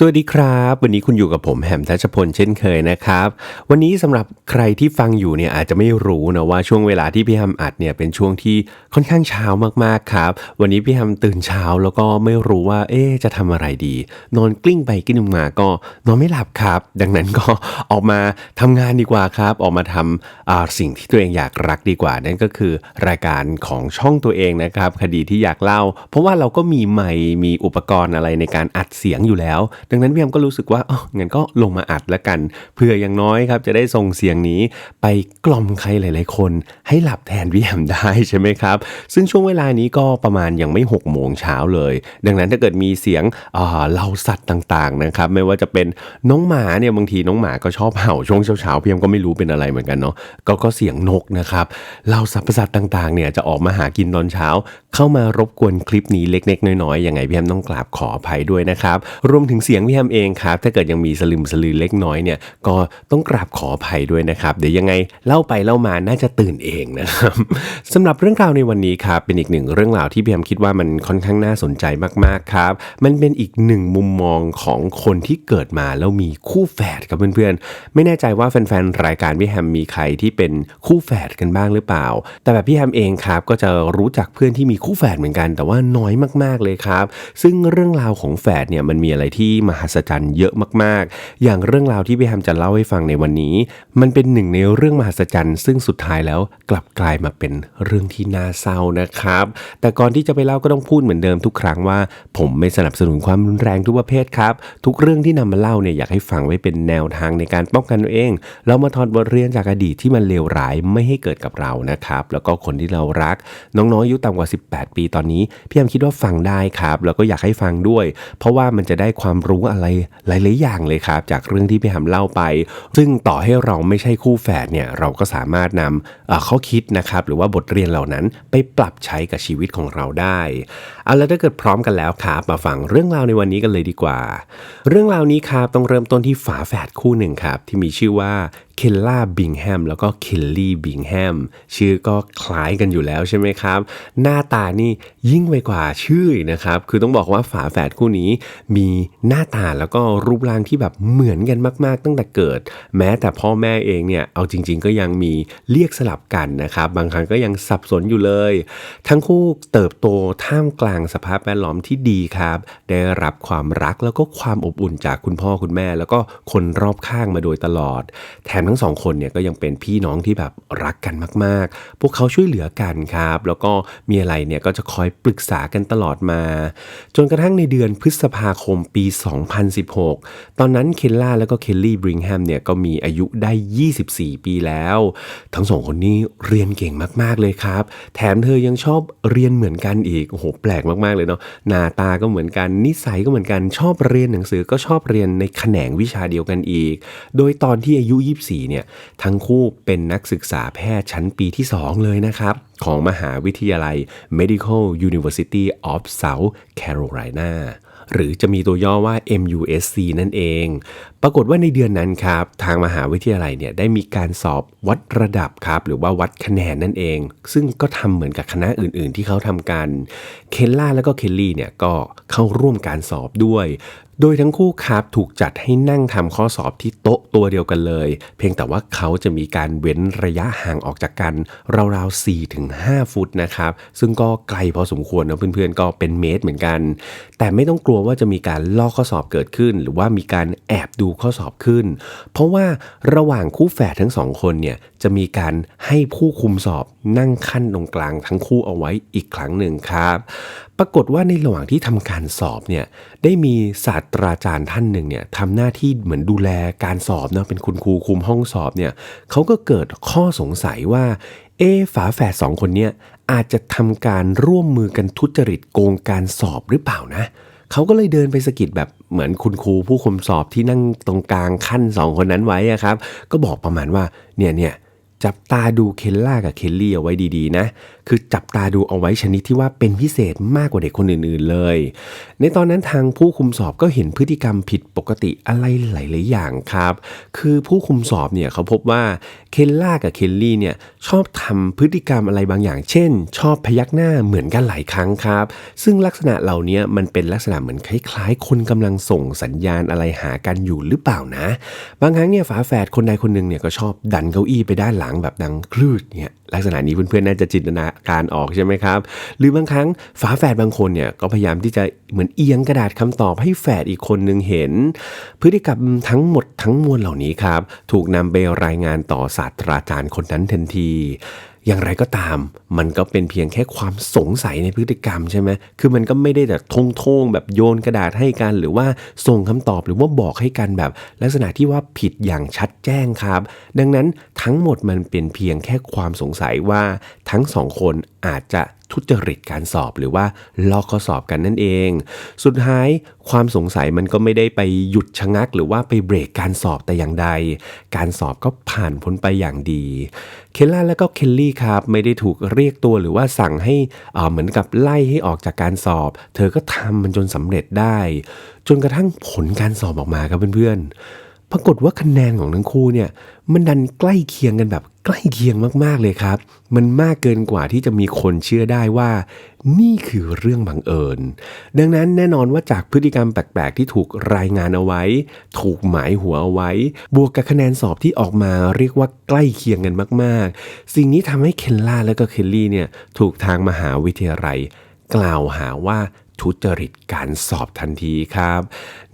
สวัสดีครับ วันนี้คุณอยู่กับผมแหมทัชพลเช่นเคยนะครับ วันนี้สำหรับใครที่ฟังอยู่เนี่ยอาจจะไม่รู้นะว่าช่วงเวลาที่พี่แฮมอัดเนี่ยเป็นช่วงที่ค่อนข้างเช้ามากๆครับ วันนี้พี่แฮมตื่นเช้าแล้วก็ไม่รู้ว่า เอ๊จะทำอะไรดี นอนกลิ้งไปกลิ้งมาก็นอนไม่หลับครับ ดังนั้นก็ออกมาทำงานดีกว่าครับ ออกมาทำอ่าสิ่งที่ตัวเองอยากรักดีกว่า นั่นก็คือรายการของช่องตัวเองนะครับ คดีที่อยากเล่า เพราะว่าเราก็มีไมค์มีอุปกรณ์อะไรในการอัดเสียงอยู่แล้วดังนั้นพี่แอมก็รู้สึกว่าอ๋องั้นก็ลงมาอัดแล้วกัน เพื่ออย่างน้อยครับจะได้ส่งเสียงนี้ไปกล่อมใครหลาย ๆ คน ให้หลับแทนพี่แอมได้ใช่ไหมครับ ซึ่งช่วงเวลานี้ก็ประมาณยังไม่6กโมงเช้าเลย ดังนั้นถ้าเกิดมีเสียงเล่าสัตว์ต่าง ๆ นะครับ ไม่ว่าจะเป็นน้องหมาเนี่ยบางทีน้องหมาก็ชอบเห่าช่วงเช้าๆพี่แอมก็ไม่รู้เป็นอะไรเหมือนกันเนาะก็ก็เสียงนกนะครับเล่าสัตว์ประสาทต่าง ๆ เนี่ยจะออกมาหากินตอนเช้า เข้ามารบกวนคลิปนี้เล็ก ๆ น้อย ๆ ยังไงพี่แอมต้องกราบขออภัยด้วยนะครับ รวมถึงเสียงพี่แอมเองครับ ถ้าเกิดยังมีสลึมสลือเล็กน้อยเนี่ย ก็ต้องกราบขออภัยด้วยนะครับ เดี๋ยวยังไงเล่าไปเล่ามาน่าจะตื่นเองนะครับสำหรับเรื่องราวในวันนี้ครับเป็นอีกหนึ่งเรื่องราวที่พี่แอมคิดว่ามันค่อนข้างน่าสนใจมากๆครับ มันเป็นอีกหนึ่งมุมมองของคนที่เกิดมาแล้วมีคู่แฝดครับเพื่อนๆไม่แน่ใจว่าแฟนๆรายการพี่แฮมมีใครที่เป็นคู่แฝดกันบ้างหรือเปล่า แต่แบบพี่แฮมเองครับก็จะรู้จักเพื่อนที่มีคู่แฝดเหมือนกัน แต่ว่าน้อยมากๆเลยครับ ซึ่งเรื่องราวของแฝดเนี่ยมันมีอะไรที่มหัศจรรย์เยอะมากๆ อย่างเรื่องราวที่พี่แฮมจะเล่าให้ฟังในวันนี้ มันเป็นหนึ่งในเรื่องมหัศจรรย์ ซึ่งสุดท้ายแล้วกลับกลายมาเป็นเรื่องที่น่าเศร้านะครับ แต่ก่อนที่จะไปเล่าก็ต้องพูดเหมือนเดิมทุกครั้งว่า ผมไม่สนับสนุนความรุนแรงทุกประเภทครับ ทุกเรื่องที่นำมาเล่าเนี่ยอยากให้ฟังไว้เป็นแนวทางในการป้องกันตัวเอง เรามาถอดบทเรียนจากอดีตที่มันเลวร้ายไม่ให้เกิดกับเรานะครับ แล้วก็คนที่เรารัก น้องๆอายุต่ำกว่า 18 ปีตอนนี้พี่แอมคิดว่าฟังได้ครับ แล้วก็อยากให้ฟังด้วย เพราะว่ามันจะได้ความรู้อะไรหลาย ๆ อย่างเลยครับ จากเรื่องที่พี่แฮมเล่าไป ซึ่งต่อให้เราไม่ใช่คู่แฝดเนี่ยเราก็สามารถนำข้อคิดนะครับหรือว่าบทเรียนเหล่านั้นไปปรับใช้กับชีวิตของเราได้เอาแล้วถ้าเกิดพร้อมกันแล้วครับมาฟังเรื่องราวในวันนี้กันเลยดีกว่า เรื่องราวนี้ครับต้องเริ่มต้นที่ฝาแฝดคู่หนึ่งครับที่มีชื่อว่าเคลล่าบิงแฮมแล้วก็เคลลี่บิงแฮมชื่อก็คล้ายกันอยู่แล้วใช่ไหมครับ หน้าตานี่ยิ่งไปกว่าชื่อนะครับ คือต้องบอกว่าฝาแฝดคู่นี้มีหน้าตาแล้วก็รูปร่างที่แบบเหมือนกันมาก ๆ ตั้งแต่เกิด แม้แต่พ่อแม่เองเนี่ยเอาจริง ๆ ก็ยังมีเรียกสลับกันนะครับบางครั้งก็ยังสับสนอยู่เลย ทั้งคู่เติบโตท่ามกลางสภาพแวดล้อมที่ดีครับ ได้รับความรักแล้วก็ความอบอุ่นจากคุณพ่อคุณแม่ แล้วก็คนรอบข้างมาโดยตลอด แถมทั้งสองคนเนี่ยก็ยังเป็นพี่น้องที่แบบรักกันมาก ๆ พวกเขาช่วยเหลือกันครับ แล้วก็มีอะไรเนี่ยก็จะคอยปรึกษากันตลอดมา จนกระทั่งในเดือนพฤษภาคมปี2016 ตอนนั้นเคลล่าแล้วก็เคลลี่บริงแฮมเนี่ยก็มีอายุได้ 24 ปีแล้ว ทั้งสองคนนี้เรียนเก่งมากๆเลยครับ แถมเธอยังชอบเรียนเหมือนกันอีก โอ้โห แปลกมากๆเลยเนาะ หน้าตาก็เหมือนกัน นิสัยก็เหมือนกัน ชอบเรียนหนังสือก็ชอบเรียนในแขนงวิชาเดียวกันอีก โดยตอนที่อายุ 24 เนี่ย ทั้งคู่เป็นนักศึกษาแพทย์ชั้นปีที่ 2 เลยนะครับ ของมหาวิทยาลัย Medical University of South Carolina หรือจะมีตัวย่อว่า MUSC นั่นเอง ปรากฏว่าในเดือนนั้นครับ ทางมหาวิทยาลัยเนี่ยได้มีการสอบวัดระดับครับ หรือว่าวัดคะแนนนั่นเอง ซึ่งก็ทำเหมือนกับคณะอื่น ๆ ที่เขาทำกัน เคลล่าแล้วก็เคลลี่เนี่ยก็เข้าร่วมการสอบด้วย โดยทั้งคู่ครับถูกจัดให้นั่งทำข้อสอบที่โต๊ะตัวเดียวกันเลย เพียงแต่ว่าเขาจะมีการเว้นระยะห่างออกจากกัน ราวๆ4-5 ฟุตนะครับ ซึ่งก็ไกลพอสมควรนะเพื่อนๆก็เป็นเมตรเหมือนกัน แต่ไม่ต้องกลัวว่าจะมีการลอกข้อสอบเกิดขึ้น หรือว่ามีการแอบดูข้อสอบขึ้น เพราะว่าระหว่างคู่แฝดทั้งสองคนเนี่ยจะมีการให้ผู้คุมสอบนั่งขั้นตรงกลางทั้งคู่เอาไว้อีกครั้งหนึ่งครับ ปรากฏว่าในระหว่างที่ทำการสอบเนี่ยได้มีศาสตราจารย์ท่านหนึ่งเนี่ยทำหน้าที่เหมือนดูแลการสอบเนาะเป็นคุณครูคุมห้องสอบเนี่ยเขาก็เกิดข้อสงสัยว่าเอฝาแฝดสองคนเนี่ยอาจจะทำการร่วมมือกันทุจริตโกงการสอบหรือเปล่านะเขาก็เลยเดินไปสะกิดแบบเหมือนคุณครูผู้คุมสอบที่นั่งตรงกลางขั้นสองคนนั้นไว้ครับ ก็บอกประมาณว่าเนี่ยเนี่ย จับตาดูเคลล่ากับเคลลี่เอาไว้ดีๆนะ คือจับตาดูเอาไว้ชนิดที่ว่าเป็นพิเศษมากกว่าเด็กคนอื่นๆเลย ในตอนนั้นทางผู้คุมสอบก็เห็นพฤติกรรมผิดปกติอะไรหลายๆอย่างครับ คือผู้คุมสอบเนี่ยเขาพบว่าเคลล่ากับเคลลี่เนี่ยชอบทำพฤติกรรมอะไรบางอย่าง เช่น ชอบพยักหน้าเหมือนกันหลายครั้งครับ ซึ่งลักษณะเหล่านี้มันเป็นลักษณะเหมือนคล้ายๆ คนกำลังส่งสัญญาณอะไรหากันอยู่หรือเปล่านะ บางครั้งเนี่ยฝาแฝดคนใดคนหนึ่งเนี่ยก็ชอบดันเก้าอี้ไปด้านหลังแบบดังคลืดเนี่ย ลักษณะนี้เพื่อนๆน่าจะจินตนาการออกใช่ไหมครับ หรือบางครั้งฝาแฝดบางคนเนี่ยก็พยายามที่จะเหมือนเอียงกระดาษคำตอบให้แฝดอีกคนหนึ่งเห็น พฤติกรรมทั้งหมดทั้งมวลเหล่านี้ครับ ถูกนำไปรายงานต่อศาสตราจารย์คนนั้นทันที อย่างไรก็ตาม มันก็เป็นเพียงแค่ความสงสัยในพฤติกรรมใช่ไหมคือมันก็ไม่ได้แบบทงๆแบบโยนกระดาษให้กัน หรือว่าส่งคำตอบหรือว่าบอกให้กันแบบ ลักษณะที่ว่าผิดอย่างชัดแจ้งครับ ดังนั้นทั้งหมดมันเป็นเพียงแค่ความสงสัยว่าทั้งสองคนอาจจะ ทุจริตการสอบหรือว่าลอกข้อสอบกันนั่นเอง สุดท้ายความสงสัยมันก็ไม่ได้ไปหยุดชะงัก หรือว่าไปเบรกการสอบแต่อย่างใด การสอบก็ผ่านพ้นไปอย่างดี เคลล่าและก็เคลลี่ครับไม่ได้ถูกเรียกตัวหรือว่าสั่งให้อ่าเหมือนกับไล่ให้ออกจากการสอบ เธอก็ทำมันจนสำเร็จได้ จนกระทั่งผลการสอบออกมาครับเพื่อนๆปรากฏว่าคะแนนของทั้งคู่เนี่ยมันดันใกล้เคียงกันแบบ ใกล้เคียงมากๆเลยครับ มันมากเกินกว่าที่จะมีคนเชื่อได้ว่า นี่คือเรื่องบังเอิญ ดังนั้นแน่นอนว่าจากพฤติกรรมแปลกๆ ที่ถูกรายงานเอาไว้ ถูกหมายหัวเอาไว้ บวกกับคะแนนสอบที่ออกมาเรียกว่าใกล้เคียงกันมากๆ สิ่งนี้ทำให้เคนล่าและก็เคลลี่เนี่ยถูกทางมหาวิทยาลัย กล่าวหาว่า ทุจริตการสอบทันทีครับ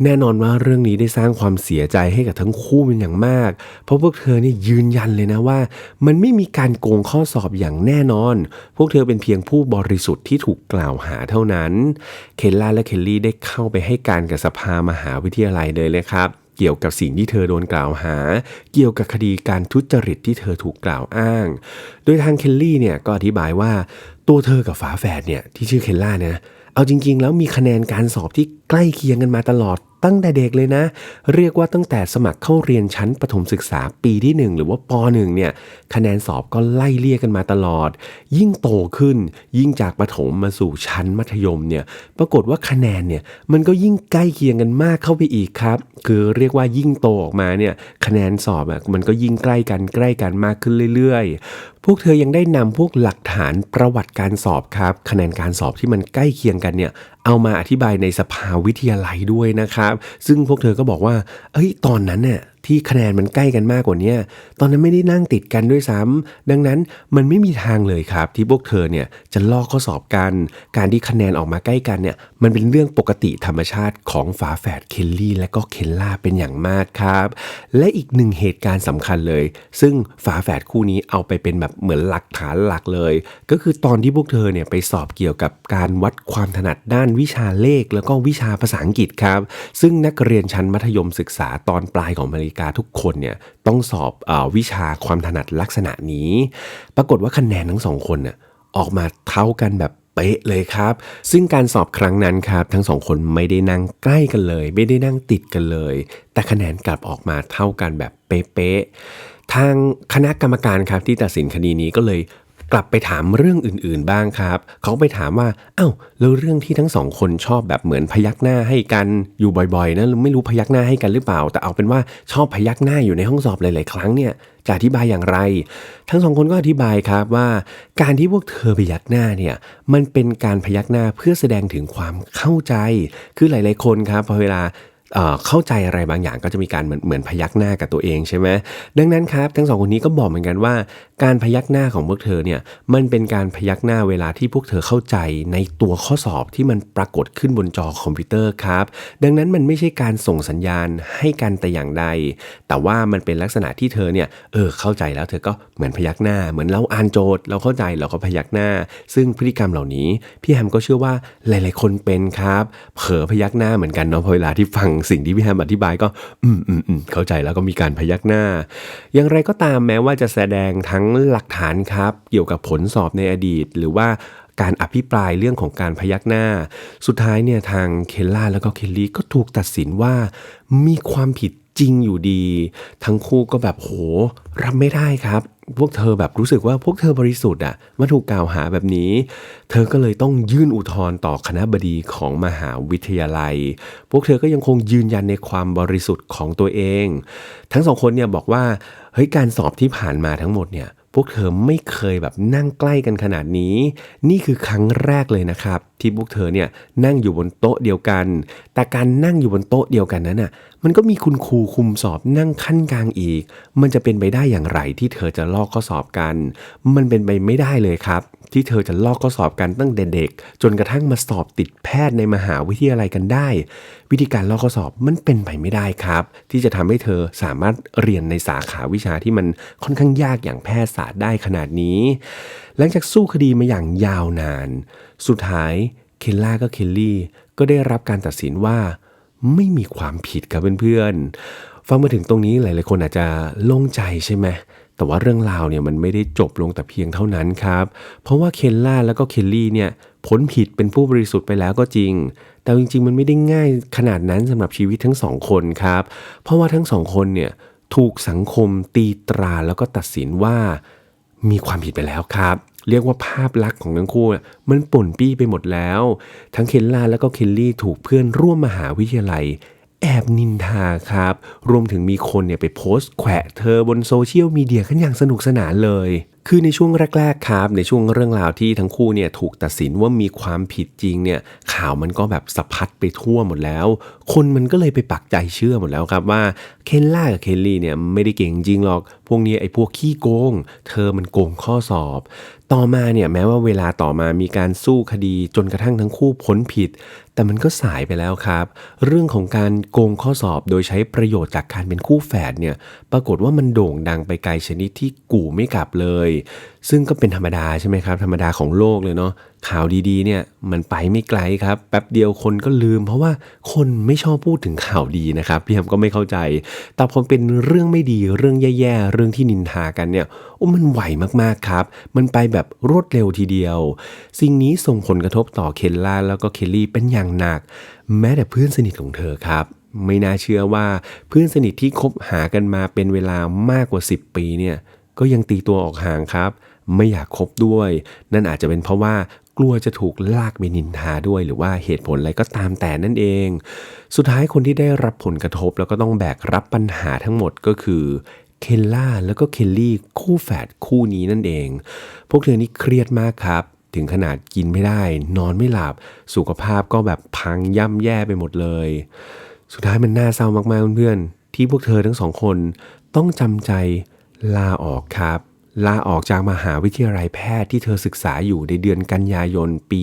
แน่นอนว่าเรื่องนี้ได้สร้างความเสียใจให้กับทั้งคู่เป็นอย่างมาก เพราะพวกเธอเนี่ยยืนยันเลยนะว่า มันไม่มีการโกงข้อสอบอย่างแน่นอน พวกเธอเป็นเพียงผู้บริสุทธิ์ที่ถูกกล่าวหาเท่านั้น เคลล่าและเคลลี่ได้เข้าไปให้การกับสภามหาวิทยาลัยเลยเลยครับเกี่ยวกับสิ่งที่เธอโดนกล่าวหา เกี่ยวกับคดีการทุจริตที่เธอถูกกล่าวอ้าง โดยทางเคลลี่เนี่ยก็อธิบายว่าตัวเธอกับฝาแฝดเนี่ยที่ชื่อเคลล่าเนี่ย เอาจริง ๆ แล้วมีคะแนนการสอบที่ใกล้เคียงกันมาตลอดตั้งแต่เด็กเลยนะ เรียกว่าตั้งแต่สมัครเข้าเรียนชั้นประถมศึกษาปีที่ 1 หรือว่าป .1 เนี่ยคะแนนสอบก็ไล่เลี่ยกันมาตลอด ยิ่งโตขึ้น ยิ่งจากประถมมาสู่ชั้นมัธยมเนี่ยปรากฏว่าคะแนนเนี่ยมันก็ยิ่งใกล้เคียงกันมากเข้าไปอีกครับ คือเรียกว่ายิ่งโตออกมาเนี่ยคะแนนสอบอะมันก็ยิ่งใกล้กันใกล้กันมากขึ้นเรื่อยๆ พวกเธอยังได้นำพวกหลักฐานประวัติการสอบครับ คะแนนการสอบที่มันใกล้เคียงกันเนี่ยเอามาอธิบายในสภาวิทยาลัยด้วยนะครับ ซึ่งพวกเธอก็บอกว่า เอ้ยตอนนั้นเนี่ย ที่คะแนนมันใกล้กันมากกว่านี้ตอนนั้นไม่ได้นั่งติดกันด้วยซ้ำดังนั้นมันไม่มีทางเลยครับ ที่พวกเธอเนี่ยจะลอกข้อสอบกัน การที่คะแนนออกมาใกล้กันเนี่ยมันเป็นเรื่องปกติธรรมชาติของฝาแฝดเคลลี่และก็เคลล่าเป็นอย่างมากครับ และอีกหนึ่งเหตุการณ์สำคัญเลย ซึ่งฝาแฝดคู่นี้เอาไปเป็นแบบเหมือนหลักฐานหลักเลย ก็คือตอนที่พวกเธอเนี่ยไปสอบเกี่ยวกับการวัดความถนัดด้านวิชาเลข แล้วก็วิชาภาษาอังกฤษครับ ซึ่งนักเรียนชั้นมัธยมศึกษาตอนปลายของอเมริกาทุกคนเนี่ยต้องสอบอวิชาความถนัดลักษณะนี้ ปรากฏว่าคะแนนทั้งสองคนน่ะออกมาเท่ากันแบบเป๊ะเลยครับ ซึ่งการสอบครั้งนั้นครับทั้งสองคนไม่ได้นั่งใกล้กันเลย ไม่ได้นั่งติดกันเลย แต่คะแนนกลับออกมาเท่ากันแบบเป๊ะๆทางคณะกรรมการครับที่ตัดสินคดีนี้ก็เลย กลับไปถามเรื่องอื่นๆบ้างครับ เขาไปถามว่าเอ้าแล้วเรื่องที่ทั้งสองคนชอบแบบเหมือนพยักหน้าให้กันอยู่บ่อยๆนะไม่รู้พยักหน้าให้กันหรือเปล่า แต่เอาเป็นว่าชอบพยักหน้าอยู่ในห้องสอบหลายๆครั้งเนี่ยจะอธิบายอย่างไร ทั้งสองคนก็อธิบายครับว่า การที่พวกเธอพยักหน้าเนี่ยมันเป็นการพยักหน้าเพื่อแสดงถึงความเข้าใจ คือหลาย ๆคนครับพอเวลา เข้าใจอะไรบางอย่างก็จะมีการเหมือนเหมือนพยักหน้ากับตัวเองใช่ไหมดังนั้นครับทั้งสองคนนี้ก็บอกเหมือนกันว่า การพยักหน้าของพวกเธอเนี่ยมันเป็นการพยักหน้าเวลาที่พวกเธอเข้าใจในตัวข้อสอบที่มันปรากฏขึ้นบนจอคอมพิวเตอร์ครับ ดังนั้นมันไม่ใช่การส่งสัญญาณให้กันแต่อย่างใด แต่ว่ามันเป็นลักษณะที่เธอเนี่ยเออเข้าใจแล้วเธอก็เหมือนพยักหน้า เหมือนเราอ่านโจทย์ เราเข้าใจเราก็พยักหน้า ซึ่งพฤติกรรมเหล่านี้ พี่แฮมก็เชื่อว่าหลาย ๆ คนเป็นครับเผลอพยักหน้าเหมือนกันเนาะพอเวลาที่ฟังสิ่งที่พี่แฮมอธิบายก็ อืมอืมอืมเข้าใจแล้วก็มีการพยักหน้า อย่างไรก็ตามแม้ว่าจะแสดงทั้งหลักฐานครับ เกี่ยวกับผลสอบในอดีต หรือว่าการอภิปรายเรื่องของการพยักหน้า สุดท้ายเนี่ยทางเคลล่าแล้วก็เคลลี่ก็ถูกตัดสินว่ามีความผิดจริงอยู่ดี ทั้งคู่ก็แบบโหรับไม่ได้ครับ พวกเธอแบบรู้สึกว่าพวกเธอบริสุทธิ์อะมาถูกกล่าวหาแบบนี้ เธอก็เลยต้องยื่นอุทธรณ์ต่อคณะบดีของมหาวิทยาลัย พวกเธอก็ยังคงยืนยันในความบริสุทธิ์ของตัวเอง ทั้งสองคนเนี่ยบอกว่าเฮ้ยการสอบที่ผ่านมาทั้งหมดเนี่ย พวกเธอไม่เคยแบบนั่งใกล้กันขนาดนี้ นี่คือครั้งแรกเลยนะครับ ที่พวกเธอเนี่ยนั่งอยู่บนโต๊ะเดียวกัน แต่การนั่งอยู่บนโต๊ะเดียวกันนั้นน่ะ มันก็มีคุณครูคุมสอบนั่งขั้นกลางอีก มันจะเป็นไปได้อย่างไรที่เธอจะลอกข้อสอบกัน มันเป็นไปไม่ได้เลยครับ ที่เธอจะลอกข้อสอบกันตั้งแต่เด็ก จนกระทั่งมาสอบติดแพทย์ในมหาวิทยาลัยกันได้ วิธีการลอกข้อสอบมันเป็นไปไม่ได้ครับ ที่จะทำให้เธอสามารถเรียนในสาขาวิชาที่มันค่อนข้างยากอย่างแพทยศาสตร์ได้ขนาดนี้ หลังจากสู้คดีมาอย่างยาวนาน สุดท้ายเคลล่าก็เคลลี่ก็ได้รับการตัดสินว่าไม่มีความผิดครับเพื่อนๆฟังมาถึงตรงนี้หลายๆคนอาจจะโล่งใจใช่ไหม แต่ว่าเรื่องราวเนี่ยมันไม่ได้จบลงแต่เพียงเท่านั้นครับ เพราะว่าเคนล่าแล้วก็เคลลี่เนี่ยพ้นผิดเป็นผู้บริสุทธิ์ไปแล้วก็จริง แต่จริง ๆ มันไม่ได้ง่ายขนาดนั้นสำหรับชีวิตทั้งสองคนครับ เพราะว่าทั้งสองคนเนี่ยถูกสังคมตีตราแล้วก็ตัดสินว่ามีความผิดไปแล้วครับ เรียกว่าภาพลักษณ์ของทั้งคู่มันป่นปี้ไปหมดแล้ว ทั้งเคนล่าแล้วก็เคลลี่ถูกเพื่อนร่วมมหาวิทยาลัย แอบนินทาครับ รวมถึงมีคนเนี่ยไปโพสต์แขวะเธอบนโซเชียลมีเดียกันอย่างสนุกสนานเลย คือในช่วงแรก ๆ ครับ ในช่วงเรื่องราวที่ทั้งคู่เนี่ยถูกตัดสินว่ามีความผิดจริงเนี่ยข่าวมันก็แบบสะพัดไปทั่วหมดแล้ว คนมันก็เลยไปปักใจเชื่อหมดแล้วครับว่าเคนล่ากับเคลลี่เนี่ยไม่ได้เก่งจริงหรอก พวกนี้ไอ้พวกขี้โกง เธอมันโกงข้อสอบ ต่อมาเนี่ยแม้ว่าเวลาต่อมามีการสู้คดีจนกระทั่งทั้งคู่พ้นผิด แต่มันก็สายไปแล้วครับ เรื่องของการโกงข้อสอบโดยใช้ประโยชน์จากการเป็นคู่แฝดเนี่ยปรากฏว่ามันโด่งดังไปไกลชนิดที่กู่ไม่กลับเลยซึ่งก็เป็นธรรมดาใช่ไหมครับ ธรรมดาของโลกเลยเนาะข่าวดีๆเนี่ยมันไปไม่ไกลครับแป๊บเดียวคนก็ลืม เพราะว่าคนไม่ชอบพูดถึงข่าวดีนะครับพี่แฮมก็ไม่เข้าใจ แต่พอเป็นเรื่องไม่ดีเรื่องแย่ๆเรื่องที่นินทากันเนี่ยโอ้มันไหวมากๆครับ มันไปแบบรวดเร็วทีเดียว สิ่งนี้ส่งผลกระทบต่อเคนล่าแล้วก็เคลลี่เป็นอย่างหนัก แม้แต่เพื่อนสนิทของเธอครับไม่น่าเชื่อว่าเพื่อนสนิทที่คบหากันมาเป็นเวลามากกว่า 10 ปีเนี่ย ก็ยังตีตัวออกห่างครับ ไม่อยากคบด้วย นั่นอาจจะเป็นเพราะว่ากลัวจะถูกลากไปนินทาด้วย หรือว่าเหตุผลอะไรก็ตามแต่นั่นเอง สุดท้ายคนที่ได้รับผลกระทบ แล้วก็ต้องแบกรับปัญหาทั้งหมดก็คือเคลล่าแล้วก็เคลลี่คู่แฝดคู่นี้นั่นเอง พวกเธอนี่เครียดมากครับ ถึงขนาดกินไม่ได้ นอนไม่หลับ สุขภาพก็แบบพังย่ำแย่ไปหมดเลย สุดท้ายมันน่าเศร้ามากๆเพื่อนๆที่พวกเธอทั้งสองคนต้องจำใจ ลาออกครับ ลาออกจากมหาวิทยาลัยแพทย์ที่เธอศึกษาอยู่ในเดือนกันยายนปี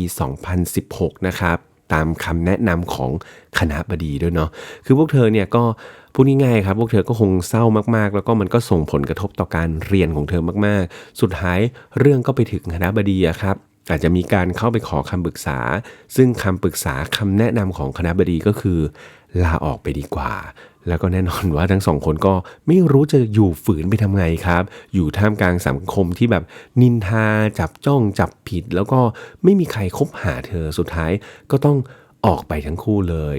2016 นะครับ ตามคำแนะนำของคณะบดีด้วยเนาะ คือพวกเธอเนี่ยก็พูดง่ายๆครับ พวกเธอก็คงเศร้ามากๆ แล้วก็มันก็ส่งผลกระทบต่อการเรียนของเธอมากๆ สุดท้ายเรื่องก็ไปถึงคณะบดีครับ อาจจะมีการเข้าไปขอคำปรึกษา ซึ่งคำปรึกษาคำแนะนำของคณะบดีก็คือ ลาออกไปดีกว่า แล้วก็แน่นอนว่าทั้งสองคนก็ไม่รู้จะอยู่ฝืนไปทำไงครับ อยู่ท่ามกลางสังคมที่แบบนินทาจับจ้องจับผิด แล้วก็ไม่มีใครคบหาเธอสุดท้ายก็ต้อง ออกไปทั้งคู่เลย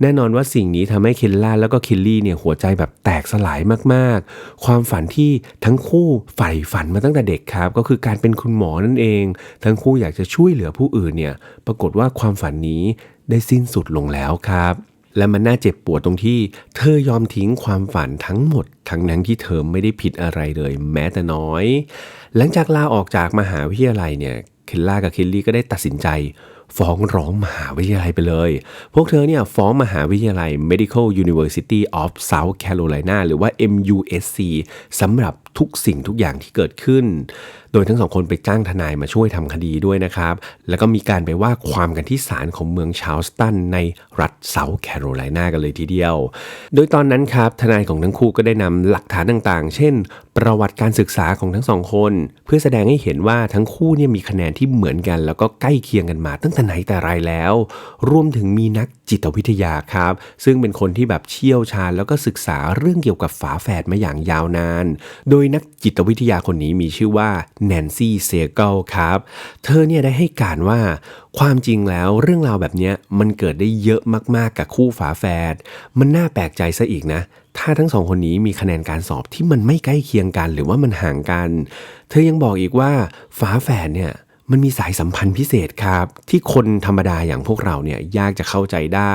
แน่นอนว่าสิ่งนี้ทำให้เคนล่าแล้วก็คิลลี่เนี่ยหัวใจแบบแตกสลายมากๆ ความฝันที่ทั้งคู่ใฝ่ฝันมาตั้งแต่เด็กครับ ก็คือการเป็นคุณหมอนั่นเอง ทั้งคู่อยากจะช่วยเหลือผู้อื่นเนี่ย ปรากฏว่าความฝันนี้ได้สิ้นสุดลงแล้วครับและมันน่าเจ็บปวดตรงที่ เธอยอมทิ้งความฝันทั้งหมด ทั้งนั้นที่เธอไม่ได้ผิดอะไรเลย แม้แต่น้อย หลังจากลาออกจากมหาวิทยาลัยเนี่ย เคลล่ากับเคลลี่ก็ได้ตัดสินใจ ฟ้องร้องมหาวิทยาลัยไปเลย พวกเธอเนี่ยฟ้องมหาวิทยาลัย Medical University of South Carolina หรือว่า MUSC สำหรับทุกสิ่งทุกอย่างที่เกิดขึ้น โดยทั้งสองคนไปจ้างทนายมาช่วยทำคดีด้วยนะครับ แล้วก็มีการไปว่าความกันที่ศาลของเมืองชาลสตันในรัฐเซาท์แคโรไลนากันเลยทีเดียว โดยตอนนั้นครับทนายของทั้งคู่ก็ได้นำหลักฐานต่างๆ เช่น ประวัติการศึกษาของทั้งสองคน เพื่อแสดงให้เห็นว่าทั้งคู่เนี่ยมีคะแนนที่เหมือนกัน แล้วก็ใกล้เคียงกันมาตั้งแต่ไหนแต่ไรแล้ว รวมถึงมีนักจิตวิทยาครับ ซึ่งเป็นคนที่แบบเชี่ยวชาญแล้วก็ศึกษาเรื่องเกี่ยวกับฝาแฝดมาอย่างยาวนาน โดยยนักจิตวิทยาคนนี้มีชื่อว่าแนนซี่เซเกลครับ เธอเนี่ยได้ให้การว่า ความจริงแล้วเรื่องราวแบบนี้มันเกิดได้เยอะมากๆกับคู่ฝาแฝดมันน่าแปลกใจซะอีกนะ ถ้าทั้งสองคนนี้มีคะแนนการสอบที่มันไม่ใกล้เคียงกัน หรือว่ามันห่างกัน เธอยังบอกอีกว่าฝาแฝดเนี่ย มันมีสายสัมพันธ์พิเศษครับ ที่คนธรรมดาอย่างพวกเราเนี่ยยากจะเข้าใจได้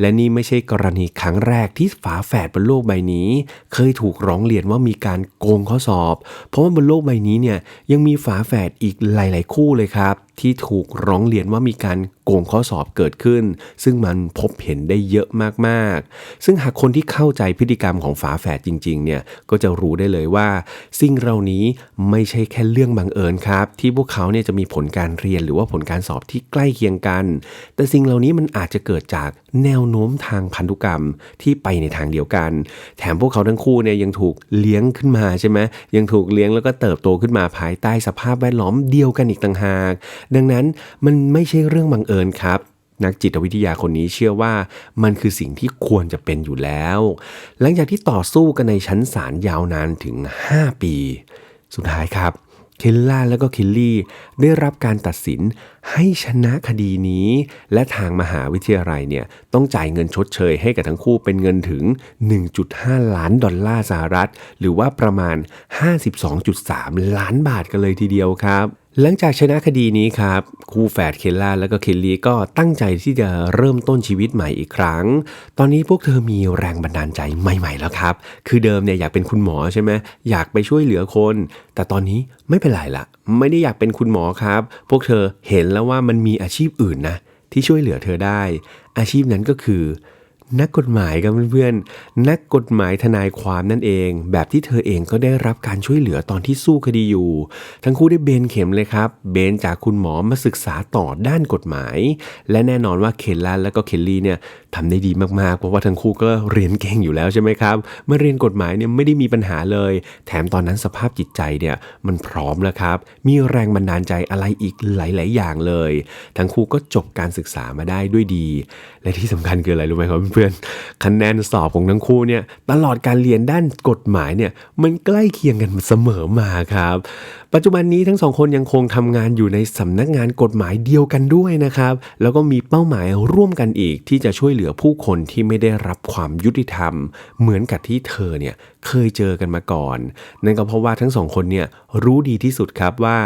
และนี่ไม่ใช่กรณีครั้งแรกที่ฝาแฝดบนโลกใบนี้ เคยถูกร้องเรียนว่ามีการโกงข้อสอบ เพราะว่าบนโลกใบนี้เนี่ยยังมีฝาแฝดอีกหลาย ๆ คู่เลยครับ ที่ถูกร้องเรียนว่ามีการโกงข้อสอบเกิดขึ้น ซึ่งมันพบเห็นได้เยอะมากๆ ซึ่งหากคนที่เข้าใจพฤติกรรมของฝาแฝดจริงๆเนี่ยก็จะรู้ได้เลยว่า สิ่งเหล่านี้ไม่ใช่แค่เรื่องบังเอิญครับ ที่พวกเขาเนี่ยจะมีผลการเรียนหรือว่าผลการสอบที่ใกล้เคียงกัน แต่สิ่งเหล่านี้มันอาจจะเกิดจากแนวโน้มทางพันธุกรรมที่ไปในทางเดียวกัน แถมพวกเขาทั้งคู่เนี่ยยังถูกเลี้ยงขึ้นมาใช่ไหมยังถูกเลี้ยงแล้วก็เติบโตขึ้นมาภายใต้สภาพแวดล้อมเดียวกันอีกต่างหากดังนั้นมันไม่ใช่เรื่องบังเอิญครับ นักจิตวิทยาคนนี้เชื่อว่ามันคือสิ่งที่ควรจะเป็นอยู่แล้ว หลังจากที่ต่อสู้กันในชั้นศาลยาวนานถึง 5 ปี สุดท้ายครับเคลล่าแล้วก็คิลลี่ได้รับการตัดสินให้ชนะคดีนี้ และทางมหาวิทยาลัยเนี่ยต้องจ่ายเงินชดเชยให้กับทั้งคู่เป็นเงินถึง 1.5 ล้านดอลลาร์สหรัฐ หรือว่าประมาณ 52.3 ล้านบาทกันเลยทีเดียวครับ หลังจากชนะคดีนี้ครับ คู่แฝดเคลล่าแล้วก็เคลลี่ก็ตั้งใจที่จะเริ่มต้นชีวิตใหม่อีกครั้ง ตอนนี้พวกเธอมีแรงบันดาลใจใหม่ๆแล้วครับ คือเดิมเนี่ยอยากเป็นคุณหมอใช่ไหมอยากไปช่วยเหลือคน แต่ตอนนี้ไม่เป็นไรละไม่ได้อยากเป็นคุณหมอครับ พวกเธอเห็นแล้วว่ามันมีอาชีพอื่นนะที่ช่วยเหลือเธอได้ อาชีพนั้นก็คือ นักกฎหมายครับเพื่อนๆ นักกฎหมายทนายความนั่นเอง แบบที่เธอเองก็ได้รับการช่วยเหลือตอนที่สู้คดีอยู่ ทั้งคู่ได้เบนเข็มเลยครับ เบนจากคุณหมอมาศึกษาต่อด้านกฎหมาย และแน่นอนว่าเคนลันและก็เคลลี่เนี่ย ทำได้ดีมากๆ เพราะว่าทั้งคู่ก็เรียนเก่งอยู่แล้วใช่ไหมครับเมื่อเรียนกฎหมายเนี่ยไม่ได้มีปัญหาเลย แถมตอนนั้นสภาพจิตใจเนี่ยมันพร้อมแล้วครับ มีแรงบันดาลใจอะไรอีกหลาย ๆ อย่างเลย ทั้งคู่ก็จบการศึกษามาได้ด้วยดี และที่สำคัญคืออะไรรู้ไหมครับเพื่อนๆคะแนนสอบของทั้งคู่เนี่ยตลอดการเรียนด้านกฎหมายเนี่ยมันใกล้เคียงกันเสมอมาครับ ปัจจุบันนี้ทั้งสองคนยังคงทำงานอยู่ในสำนักงานกฎหมายเดียวกันด้วยนะครับ แล้วก็มีเป้าหมายร่วมกันอีกที่จะช่วยเหลือือผู้คนที่ไม่ได้รับความยุติธรรม เหมือนกับที่เธอเนี่ยเคยเจอกันมาก่อน นั่นก็เพราะว่าทั้งสองคนเนี่ยรู้ดีที่สุดครับว่า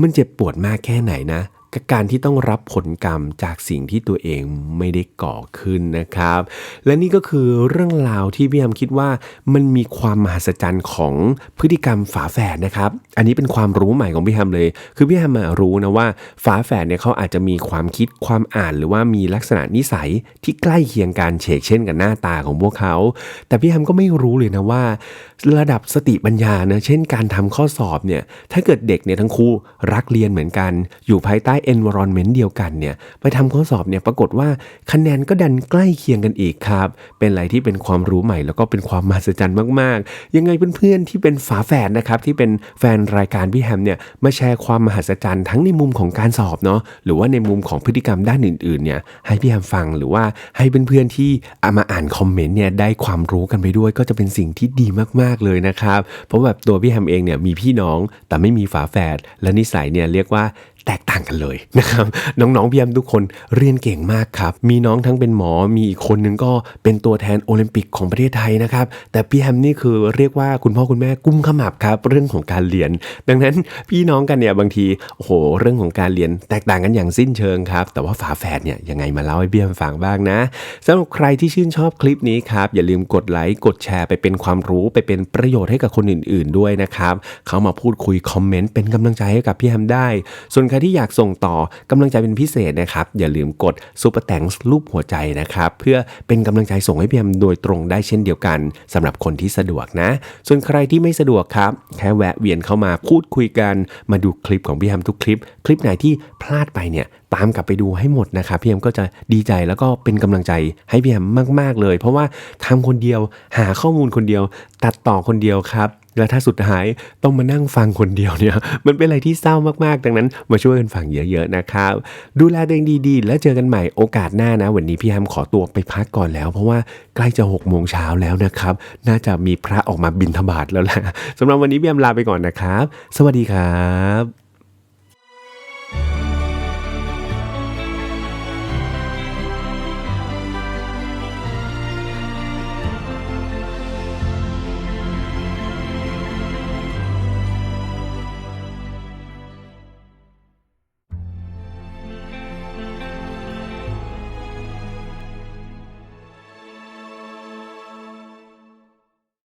มันเจ็บปวดมากแค่ไหนนะ กับการที่ต้องรับผลกรรมจากสิ่งที่ตัวเองไม่ได้ก่อขึ้นนะครับ และนี่ก็คือเรื่องราวที่พี่ยามคิดว่ามันมีความมหัศจรรย์ของพฤติกรรมฝาแฝดนะครับ อันนี้เป็นความรู้ใหม่ของพี่ยามเลย คือพี่ยามมารู้นะว่าฝาแฝดเนี่ยเขาอาจจะมีความคิดความอ่านหรือว่ามีลักษณะนิสัยที่ใกล้เคียงกันเฉกเช่นกับหน้าตาของพวกเขา แต่พี่ยามก็ไม่รู้เลยนะว่า ระดับสติปัญญานะเช่นการทำข้อสอบเนี่ยถ้าเกิดเด็กเนี่ยทั้งคู่รักเรียนเหมือนกัน อยู่ภายใต้ environment เดียวกันเนี่ยไปทำข้อสอบเนี่ยปรากฏว่าคะแนนก็ดันใกล้เคียงกันอีกครับ เป็นอะไรที่เป็นความรู้ใหม่ แล้วก็เป็นความมหัศจรรย์มากๆ ยังไงเพื่อนๆที่เป็นฝาแฝดนะครับที่เป็นแฟนรายการพี่แฮมเนี่ยมาแชร์ความมหัศจรรย์ทั้งในมุมของการสอบเนาะหรือว่าในมุมของพฤติกรรมด้านอื่นๆเนี่ยให้พี่แฮมฟังหรือว่าให้เพื่อนๆที่เอามาอ่านคอมเมนต์เนี่ยได้ความรู้กันไปด้วย ก็จะเป็นสิ่งที่ดีมากๆเลยนะครับเพราะแบบตัวพี่แฮมเองเนี่ยมีพี่น้องแต่ไม่มีฝาแฝดและนิสัยเนี่ยเรียกว่า แตกต่างกันเลยนะครับน้องๆพี่แอมทุกคนเรียนเก่งมากครับ มีน้องทั้งเป็นหมอมีอีกคนนึงก็เป็นตัวแทนโอลิมปิกของประเทศไทยนะครับแต่พี่แฮมนี่คือเรียกว่าคุณพ่อคุณแม่กุ้มขมับครับเรื่องของการเรียน ดังนั้นพี่น้องกันเนี่ยบางทีโอ้โหเรื่องของการเรียนแตกต่างกันอย่างสิ้นเชิงครับแต่ว่าฝาแฝดเนี่ยยังไงมาเล่าให้พี่แฮมฟังบ้างนะสำหรับใครที่ชื่นชอบคลิปนี้ครับอย่าลืมกดไลค์กดแชร์ไปเป็นความรู้ไปเป็นประโยชน์ให้กับคนอื่น ๆด้วยนะครับเขามาพูดคุยคอมเมนต์เป็นกำลังใจให้กับพี่แฮมได้ ส่วนใครรที่อยากส่งต่อกำลังใจเป็นพิเศษนะครับ อย่าลืมกดซุปเปอร์แตงรูปหัวใจนะครับ เพื่อเป็นกำลังใจส่งให้พี่แฮมโดยตรงได้เช่นเดียวกันสำหรับคนที่สะดวกนะ ส่วนใครที่ไม่สะดวกครับ แค่แวะเวียนเข้ามาพูดคุยกัน มาดูคลิปของพี่แฮมทุกคลิป คลิปไหนที่พลาดไปเนี่ยตามกลับไปดูให้หมดนะครับพี่แฮมก็จะดีใจแล้วก็เป็นกำลังใจให้พี่แฮมมาก ๆ เลย เพราะว่าทำคนเดียวหาข้อมูลคนเดียว ตัดต่อคนเดียวครับ แล้วถ้าสุดท้ายต้องมานั่งฟังคนเดียวเนี่ย มันเป็นอะไรที่เศร้ามากๆ ดังนั้นมาช่วยกันฟังเยอะๆนะครับ ดูแลตัวเองดีๆ แล้วเจอกันใหม่โอกาสหน้านะ วันนี้พี่แฮมขอตัวไปพักก่อนแล้ว เพราะว่าใกล้จะ6กโมงเช้าแล้วนะครับ น่าจะมีพระออกมาบินธบาตแล้วแหละสำหรับวันนี้พี่แฮมลาไปก่อนนะครับ สวัสดีครับ